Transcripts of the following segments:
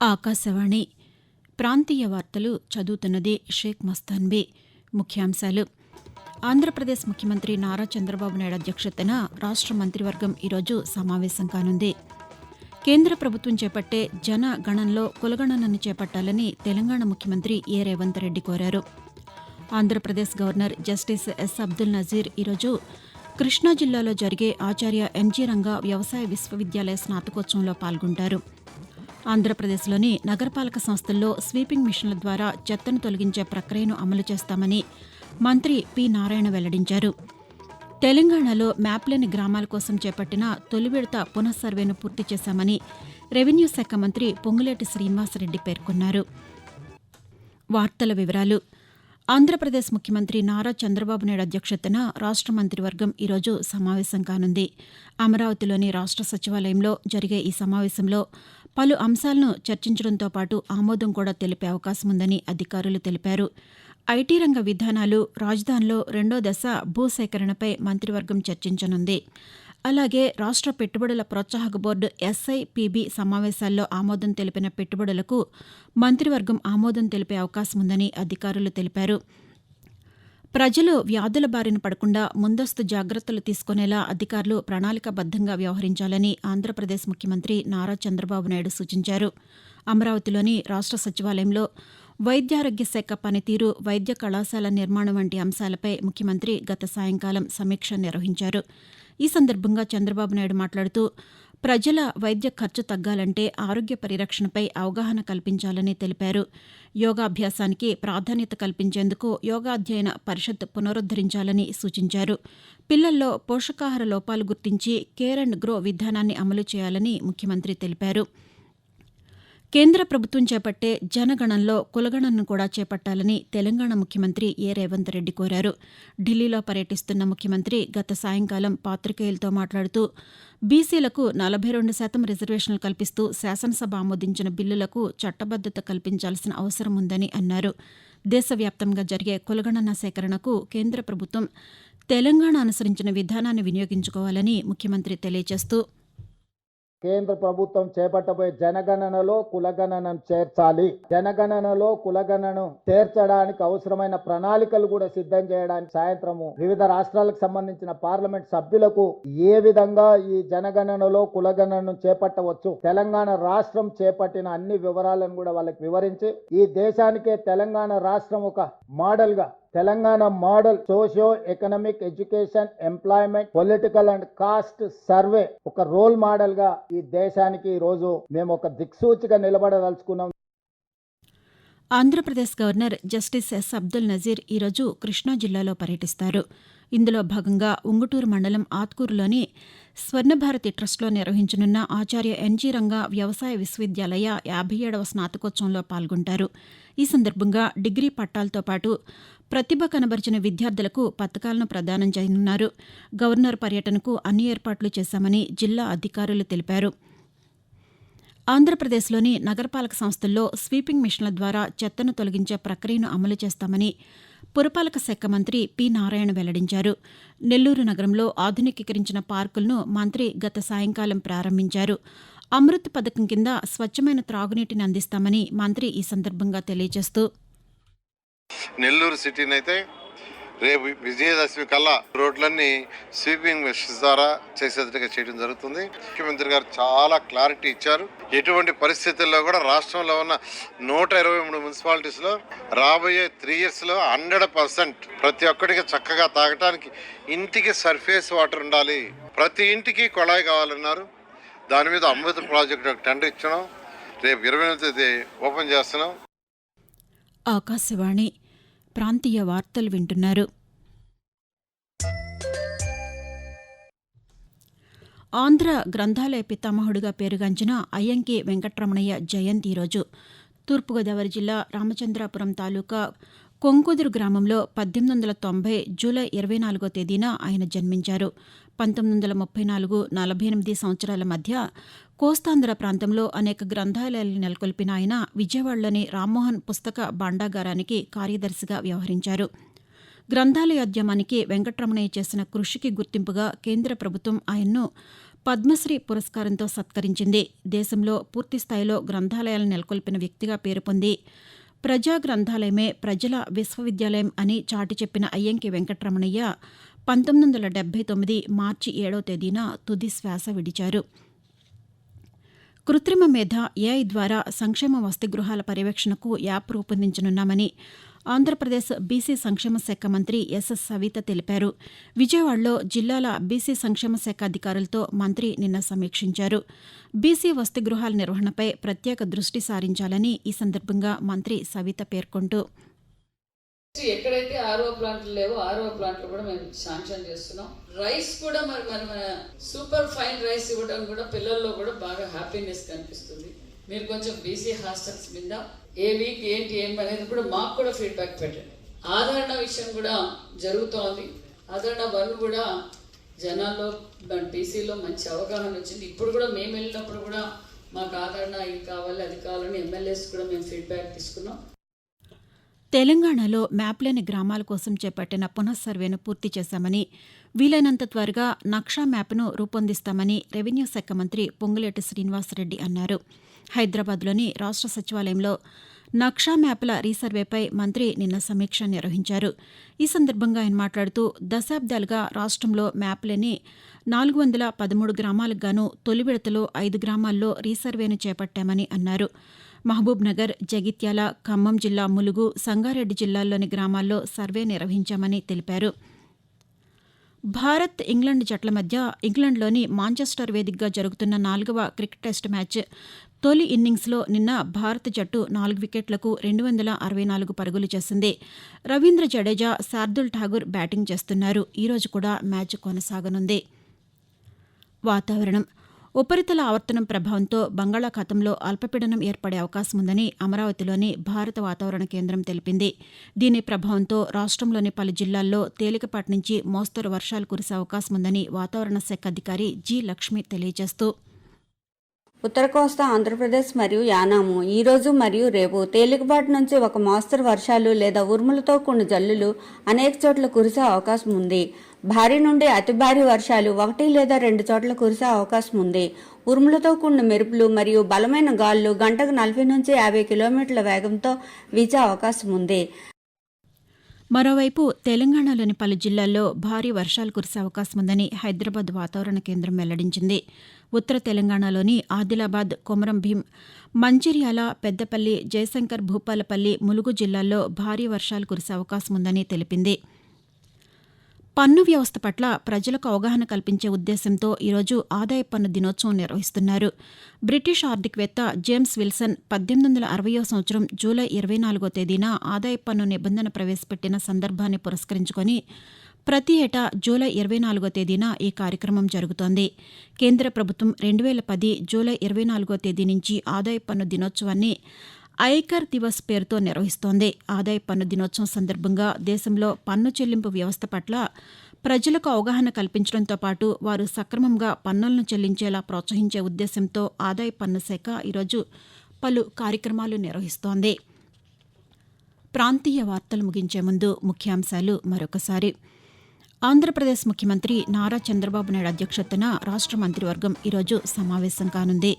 ఆకాశవాణి. ప్రాంతీయ వార్తలు చదువుతున్నది షేక్ మస్తాన్బీ ముఖ్యాంశాలు. ఆంధ్రప్రదేశ్ ముఖ్యమంత్రి నారా చంద్రబాబు నాయుడు అధ్యక్షతన రాష్ట మంత్రివర్గం ఈరోజు సమావేశం కానుంది. కేంద్ర ప్రభుత్వం చేపట్టే జన గణంలో కులగణనను చేపట్టాలని తెలంగాణ ముఖ్యమంత్రి ఏ రేవంత్ రెడ్డి కోరారు. Andhra Pradesh governor justice S Abdul Nazeer ఈరోజు కృష్ణా జిల్లాలో జరిగే ఆచార్య ఎన్జీ రంగా వ్యవసాయ విశ్వవిద్యాలయ స్నాతకోత్సవంలో పాల్గొంటారు. ఆంధ్రప్రదేశ్లోని నగరపాలక సంస్థల్లో స్వీపింగ్ మిషన్ల ద్వారా చెత్తను తొలగించే ప్రక్రియను అమలు చేస్తామని మంత్రి పి. నారాయణ వెల్లడించారు. తెలంగాణలో మ్యాప్లేని గ్రామాల కోసం చేపట్టిన తొలి విడత పునఃసర్వేను పూర్తి చేశామని రెవెన్యూ శాఖ మంత్రి పొంగులేటి శ్రీనివాసరెడ్డి పేర్కొన్నారు. వార్తల వివరాలు. ఆంధ్రప్రదేశ్ ముఖ్యమంత్రి నారా చంద్రబాబు నాయుడు అధ్యక్షతన రాష్ట మంత్రివర్గం ఈరోజు సమావేశం కానుంది. అమరావతిలోని రాష్ట సచివాలయంలో జరిగే ఈ సమావేశంలో పలు అంశాలను చర్చించడంతో పాటు ఆమోదం కూడా తెలిపే అవకాశం ఉందని అధికారులు తెలిపారు. ఐటీ రంగ విధానాలు రాజధానిలో రెండో దశ భూసేకరణపై మంత్రివర్గం చర్చించనుంది. అలాగే రాష్ట్ర పెట్టుబడుల ప్రోత్సాహక బోర్డు ఎస్ఐపిబి సమావేశాల్లో ఆమోదం తెలిపిన పెట్టుబడులకు మంత్రివర్గం ఆమోదం తెలిపే అవకాశం ఉందని అధికారులు తెలిపారు. ప్రజలు వ్యాధుల బారిన పడకుండా ముందస్తు జాగ్రత్తలు తీసుకునేలా అధికారులు ప్రణాళికాబద్దంగా వ్యవహరించాలని ఆంధ్రప్రదేశ్ ముఖ్యమంత్రి నారా చంద్రబాబు నాయుడు సూచించారు. అమరావతిలోని రాష్ట సచివాలయంలో వైద్యారోగ్య శాఖ పనితీరు వైద్య కళాశాల నిర్మాణం వంటి అంశాలపై ముఖ్యమంత్రి గత సాయంకాలం సమీక్ష నిర్వహించారు. ఈ సందర్భంగా చంద్రబాబు నాయుడు మాట్లాడుతూ ప్రజల వైద్య ఖర్చు తగ్గాలంటే ఆరోగ్య పరిరక్షణపై అవగాహన కల్పించాలని తెలిపారు. యోగాభ్యాసానికి ప్రాధాన్యత కల్పించేందుకు యోగాధ్యయన పరిషత్ పునరుద్దరించాలని సూచించారు. పిల్లల్లో పోషకాహార లోపాలు గుర్తించి కేర్ అండ్ గ్రో విధానాన్ని అమలు చేయాలని ముఖ్యమంత్రి తెలిపారు. కేంద్ర ప్రభుత్వం చేపట్టే జనగణంలో కులగణను కూడా చేపట్టాలని తెలంగాణ ముఖ్యమంత్రి ఏ రేవంత్ రెడ్డి కోరారు. ఢిల్లీలో పర్యటిస్తున్న ముఖ్యమంత్రి గత సాయంకాలం పాతికేయులతో మాట్లాడుతూ బీసీలకు నలభై రెండు శాతం రిజర్వేషన్లు కల్పిస్తూ శాసనసభ ఆమోదించిన బిల్లులకు చట్టబద్దత కల్పించాల్సిన అవసరం ఉందని అన్నారు. దేశవ్యాప్తంగా జరిగే కులగణన సేకరణకు కేంద్ర ప్రభుత్వం తెలంగాణ అనుసరించిన విధానాన్ని వినియోగించుకోవాలని ముఖ్యమంత్రి తెలియజేస్తూ కేంద్ర ప్రభుత్వం చేపట్టబోయే జనగణనలో కులగణనను చేర్చాలి. జనగణనలో కులగణను చేర్చడానికి అవసరమైన ప్రణాళికలు కూడా సిద్ధం చేయడానికి సాయంత్రము వివిధ రాష్ట్రాలకు సంబంధించిన పార్లమెంట్ సభ్యులకు ఏ విధంగా ఈ జనగణనలో కులగణనను చేపట్టవచ్చు తెలంగాణ రాష్ట్రం చేపట్టిన అన్ని వివరాలను కూడా వాళ్ళకి వివరించి ఈ దేశానికే తెలంగాణ రాష్ట్రం ఒక మోడల్గా Telangana model socio economic education employment political and caste survey ఒక రోల్ మోడల్గా ఈ దేశానికి ఈ రోజు మేము ఒక దిక్సూచిగా నిలబడదలుచుకున్నాం. Andhra Pradesh governor justice S. Abdul Nazeer ఈరోజు కృష్ణా జిల్లాలో పర్యటిస్తారు. ఇందులో భాగంగా ఉంగుటూరు మండలం ఆత్కూరులోని స్వర్ణభారతి ట్రస్ట్లో నిర్వహించనున్న ఆచార్య ఎన్జీ రంగ వ్యవసాయ విశ్వవిద్యాలయ యాభై ఏడవ స్నాతకోత్సవంలో పాల్గొంటారు. ఈ సందర్భంగా డిగ్రీ పట్టాలతో పాటు ప్రతిభ కనబరిచిన విద్యార్థులకు పథకాలను ప్రదానం చేయనున్నారు. గవర్నర్ పర్యటనకు అన్ని ఏర్పాట్లు చేశామని జిల్లా అధికారులు తెలిపారు. ఆంధ్రప్రదేశ్లోని నగరపాలక సంస్థల్లో స్వీపింగ్ మిషన్ల ద్వారా చెత్తను తొలగించే ప్రక్రియను అమలు చేస్తామని పురపాలక శాఖ మంత్రి పి నారాయణ వెల్లడించారు. నెల్లూరు నగరంలో ఆధునికీకరించిన పార్కులను మంత్రి గత సాయంకాలం ప్రారంభించారు. అమృత్ పథకం కింద స్వచ్ఛమైన త్రాగునీటిని అందిస్తామని మంత్రి ఈ సందర్భంగా తెలియజేస్తూ నెల్లూరు సిటీని అయితే రేపు విజయదశమి కల్లా రోడ్లన్నీ స్వీపింగ్ మెషిన్స్ ద్వారా చేసేటట్టుగా చేయడం జరుగుతుంది. ముఖ్యమంత్రి గారు చాలా క్లారిటీ ఇచ్చారు. ఎటువంటి పరిస్థితుల్లో కూడా రాష్ట్రంలో ఉన్న నూట ఇరవై మూడు మున్సిపాలిటీస్లో రాబోయే త్రీ ఇయర్స్లో హండ్రెడ్ పర్సెంట్ ప్రతి ఒక్కడికి చక్కగా తాగటానికి ఇంటికి సర్ఫేస్ వాటర్ ఉండాలి. ప్రతి ఇంటికి కొళాయి కావాలన్నారు. దాని మీద అమృత ప్రాజెక్ట్ ఒక టెండర్ ఇచ్చినాం. రేపు ఇరవై ఎనిమిది తేదీ ఓపెన్ చేస్తున్నాం. ఆకాశవాణి ప్రాంతీయ వార్తలు వింటున్నారు. ఆంధ్ర గ్రంథాలయ పితామహుడిగా పేరుగాంచిన అయ్యంకి వెంకట్రమణయ్య జయంతి ఈరోజు. తూర్పుగోదావరి జిల్లా రామచంద్రాపురం తాలూకా కొంకుదురు గ్రామంలో పద్దెనిమిది వందల తొంభై జూలై ఇరవై నాలుగో తేదీన ఆయన జన్మించారు. పంతొమ్మిది వందల ముప్పై నాలుగు నలభై ఎనిమిది సంవత్సరాల మధ్య కోస్తాంధ్ర ప్రాంతంలో అనేక గ్రంథాలయాలు నెలకొల్పిన ఆయన విజయవాడలోని రామ్మోహన్ పుస్తక భాండాగారానికి కార్యదర్శిగా వ్యవహరించారు. గ్రంథాలయోద్యమానికి వెంకటరమణయ్య చేసిన కృషికి గుర్తింపుగా కేంద్ర ప్రభుత్వం ఆయన్ను పద్మశ్రీ పురస్కారంతో సత్కరించింది. దేశంలో పూర్తిస్థాయిలో గ్రంథాలయాలను నెలకొల్పిన వ్యక్తిగా పేరు పొంది ప్రజా గ్రంథాలయమే ప్రజల విశ్వవిద్యాలయం అని చాటి చెప్పిన అయ్యంకి వెంకటరమణయ్య పంతొమ్మిది వందల డెబ్బై తొమ్మిది మార్చి ఏడో తేదీన తుది శ్వాస విడిచారు. కృత్రిమ మేధ ఏఐ ద్వారా సంక్షేమ వసతి గృహాల పర్యవేక్షణకు యాప్ రూపొందించనున్నామని ఆంధ్రప్రదేశ్ బీసీ సంక్షేమ శాఖ మంత్రి ఎస్ఎస్ సవిత తెలిపారు. విజయవాడలో జిల్లాల బీసీ సంక్షేమ శాఖ అధికారులతో మంత్రి నిన్న సమీక్షించారు. బీసీ వసతి గృహాల నిర్వహణపై ప్రత్యేక దృష్టి సారించాలని ఈ సందర్భంగా మంత్రి సవిత పేర్కొంటూ ఎక్కడైతే ఆర్ఓ ప్లాంట్లు లేవో ఆర్ఓ ప్లాంట్లు కూడా మేము శాంక్షన్ చేస్తున్నాం. రైస్ కూడా మరి మరి మన సూపర్ ఫైన్ రైస్ ఇవ్వడం కూడా పిల్లల్లో కూడా బాగా హ్యాపీనెస్ కనిపిస్తుంది. మీరు కొంచెం బీసీ హాస్టల్స్ మీద ఏ వీక్ ఏంటి ఏం అనేది కూడా మాకు కూడా ఫీడ్బ్యాక్ పెట్టండి. ఆదరణ విషయం కూడా జరుగుతోంది. ఆదరణ వన్ కూడా జనాల్లో టీసీలో మంచి అవగాహన వచ్చింది. ఇప్పుడు కూడా మేము వెళ్ళినప్పుడు కూడా మాకు ఆదరణ ఇది కావాలి అది కావాలని ఎమ్మెల్యేస్ కూడా మేము ఫీడ్బ్యాక్ తీసుకున్నాం. తెలంగాణలో మ్యాప్ లేని గ్రామాల కోసం చేపట్టిన పునఃసర్వేను పూర్తి చేశామని వీలైనంత త్వరగా నక్షా మ్యాప్ను రూపొందిస్తామని రెవెన్యూ శాఖ మంత్రి పొంగులేటి శ్రీనివాసరెడ్డి అన్నారు. హైదరాబాద్లోని రాష్ట సచివాలయంలో నక్షా మ్యాప్ల రీసర్వేపై మంత్రి నిన్న సమీక్ష నిర్వహించారు. ఈ సందర్భంగా ఆయన మాట్లాడుతూ దశాబ్దాలుగా రాష్ట్రంలో మ్యాప్ లేని నాలుగు వందల పదమూడు గ్రామాలకు గాను తొలి విడతలో ఐదు గ్రామాల్లో రీసర్వేను చేపట్టామని అన్నారు. మహబూబ్నగర్ జగిత్యాల ఖమ్మం జిల్లా ములుగు సంగారెడ్డి జిల్లాల్లోని గ్రామాల్లో సర్వే నిర్వహించామని తెలిపారు. భారత్ ఇంగ్లండ్ జట్ల మధ్య ఇంగ్లండ్లోని మాంచెస్టర్ వేదికగా జరుగుతున్న నాలుగవ క్రికెట్ టెస్ట్ మ్యాచ్ తొలి ఇన్నింగ్స్లో నిన్న భారత జట్టు నాలుగు వికెట్లకు రెండు వందల అరవై నాలుగు పరుగులు చేసింది. రవీంద్ర జడేజా శార్దుల్ ఠాగూర్ బ్యాటింగ్ చేస్తున్నారు. ఈరోజు కూడా మ్యాచ్ కొనసాగనుంది. వాతావరణం ఉపరితల ఆవర్తనం ప్రభావంతో బంగాళాఖాతంలో అల్పపీడనం ఏర్పడే అవకాశం ఉందని అమరావతిలోని భారత వాతావరణ కేంద్రం తెలిపింది. దీని ప్రభావంతో రాష్ట్రంలోని పలు జిల్లాల్లో తేలికపాటి నుంచి మోస్తరు వర్షాలు కురిసే అవకాశం ఉందని వాతావరణ శాఖ అధికారి జి లక్ష్మి తెలియజేస్తూ ఉత్తర కోస్తా ఆంధ్రప్రదేశ్ మరియు యానాము. ఈ రోజు మరియు రేపు తేలికపాటి నుంచి ఒక మోస్తరు వర్షాలు లేదా ఉరుములతో కూడిన జల్లులు అనేక చోట్ల కురిసే అవకాశం ఉంది. భారీ నుండి అతి భారీ వర్షాలు ఒకటి లేదా రెండు చోట్ల కురిసే అవకాశం ఉంది. ఉరుములతో కూడిన మెరుపులు మరియు బలమైన గాలులు గంటకు నలభై నుంచి యాభై కిలోమీటర్ల వేగంతో వీచే అవకాశం ఉంది. మరోవైపు తెలంగాణలోని పలు జిల్లాల్లో భారీ వర్షాలు కురిసే అవకాశం ఉందని హైదరాబాద్ వాతావరణ కేంద్రం వెల్లడించింది. ఉత్తర తెలంగాణలోని ఆదిలాబాద్ కొమరం భీం మంచిర్యాల పెద్దపల్లి జయశంకర్ భూపాలపల్లి ములుగు జిల్లాల్లో భారీ వర్షాలు కురిసే అవకాశం ఉందని తెలిపింది. పన్ను వ్యవస్థ పట్ల ప్రజలకు అవగాహన కల్పించే ఉద్దేశంతో ఈరోజు ఆదాయ పన్ను దినోత్సవం నిర్వహిస్తున్నారు. బ్రిటిష్ ఆర్థికవేత్త జేమ్స్ విల్సన్ పద్దెనిమిది వందల అరవయో సంవత్సరం జూలై ఇరవై నాలుగో తేదీన ఆదాయ పన్ను నిబంధన ప్రవేశపెట్టిన సందర్భాన్ని పురస్కరించుకొని ప్రతి ఏటా జూలై ఇరవై నాలుగో తేదీన ఈ కార్యక్రమం జరుగుతోంది. కేంద్ర ప్రభుత్వం రెండు వేల పది జూలై ఇరవై నాలుగో తేదీ నుంచి ఆదాయ పన్ను దినోత్సవాన్ని ఐకర్ దివస్ పేరుతో నిర్వహిస్తోంది. ఆదాయ పన్ను దినోత్సవం సందర్భంగా దేశంలో పన్ను చెల్లింపు వ్యవస్థ పట్ల ప్రజలకు అవగాహన కల్పించడంతో పాటు వారు సక్రమంగా పన్నులను చెల్లించేలా ప్రోత్సహించే ఉద్దేశంతో ఆదాయ పన్ను శాఖ ఈరోజు పలు కార్యక్రమాలు నిర్వహిస్తోంది. ప్రాంతీయ వార్తలు ముగించే ముందు ముఖ్యాంశాలు మరొకసారి. ఆంధ్రప్రదేశ్ ముఖ్యమంత్రి నారా చంద్రబాబు నాయుడు అధ్యక్షతన రాష్ట్ర మంత్రివర్గం ఈరోజు సమావేశం కానుంది.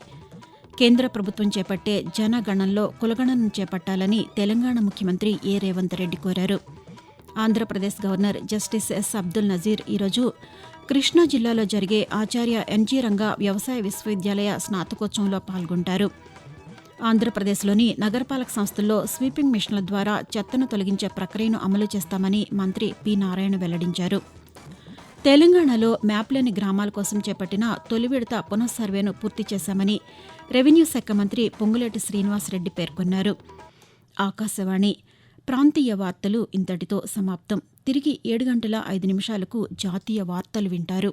కేంద్ర ప్రభుత్వం చేపట్టే జనగణంలో కులగణను చేపట్టాలని తెలంగాణ ముఖ్యమంత్రి ఏ రేవంత్ రెడ్డి కోరారు. Andhra Pradesh governor justice S Abdul Nazeer ఈరోజు కృష్ణా జిల్లాలో జరిగే ఆచార్య ఎన్జీ రంగా వ్యవసాయ విశ్వవిద్యాలయ స్నాతకోత్సవంలో పాల్గొంటారు. ఆంధ్రప్రదేశ్లోని నగరపాలక సంస్థల్లో స్వీపింగ్ మిషన్ల ద్వారా చెత్తను తొలగించే ప్రక్రియను అమలు చేస్తామని మంత్రి పి నారాయణ వెల్లడించారు. తెలంగాణలో మ్యాప్లేని గ్రామాల కోసం చేపట్టిన తొలి విడత పునఃసర్వేను పూర్తి చేశామని రెవెన్యూ శాఖ మంత్రి పొంగులేటి శ్రీనివాసరెడ్డి పేర్కొన్నారు. ఆకాశవాణి ప్రాంతీయ వార్తలు ఇంతటితో సమాప్తం. తిరిగి ఏడు గంటల ఐదు నిమిషాలకు జాతీయ వార్తలు వింటారు.